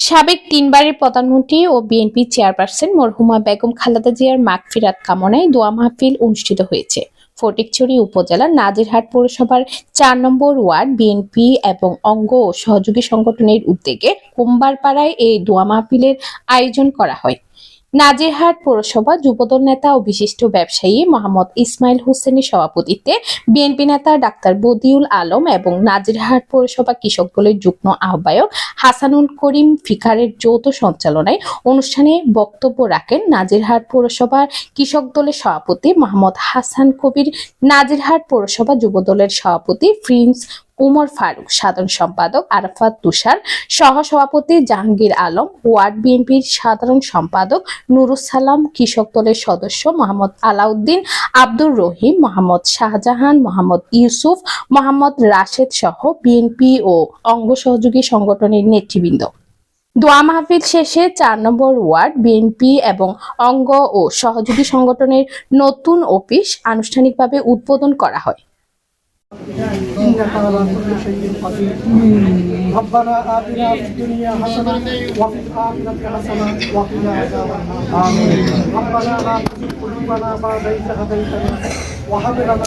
সাবেক তিনবারের প্রধানমন্ত্রী ও বিএনপি চেয়ারপারসন মরহুমা বেগম খালেদা জিয়ার মাগফিরাত কামনায় দোয়া মাহফিল অনুষ্ঠিত হয়েছে। ফটিকছড়ি উপজেলার নাজিরহাট পৌরসভার চার নম্বর ওয়ার্ড বিএনপি এবং অঙ্গ ও সহযোগী সংগঠনের উদ্যোগে কুম্বারপাড়ায় এই দোয়া মাহফিলের আয়োজন করা হয়। নাজিরহাট পৌরসভা যুবদল নেতা ও বিশিষ্ট ব্যবসায়ী মোহাম্মদ ইসমাইল হোসেনের সভাপতিত্বে বিএনপি নেতা ডাক্তার বদিউল আলম এবং নাজিরহাট পৌরসভা কৃষক দলের যুগ্ম আহ্বায়ক হাসানুল করিম ফিকারের যৌথ সঞ্চালনায় অনুষ্ঠানে বক্তব্য রাখেন নাজিরহাট পৌরসভার কৃষক দলের সভাপতি মোহাম্মদ হাসান কবির, নাজিরহাট পৌরসভা যুবদলের সভাপতি প্রিন্স উমর ফারুক, সাধারণ সম্পাদক আরাফাত তুষার সহ সভাপতি জাহাঙ্গীর আলম, ওয়ার্ড বিএনপির সাধারণ সম্পাদক নুরুস সালাম, কৃষক দলের সদস্য মোহাম্মদ আলাউদ্দিন, আব্দুর রহিম, মোহাম্মদ শাহজাহান, মোহাম্মদ ইউসুফ, মোহাম্মদ রাশেদ সহ বিএনপি ও অঙ্গ সহযোগী সংগঠনের নেতৃবৃন্দ। দোয়া মাহফিল শেষে চার নম্বর ওয়ার্ড বিএনপি এবং অঙ্গ ও সহযোগী সংগঠনের নতুন অফিস আনুষ্ঠানিকভাবে উদ্বোধন করা হয়। إنك على كل شيء قدير ربنا آتنا في الدنيا حسنة وفي الآخرة حسنة وقنا عذاب النار ربنا لا تزغ قلوبنا بعد إذ هديتنا وهب لنا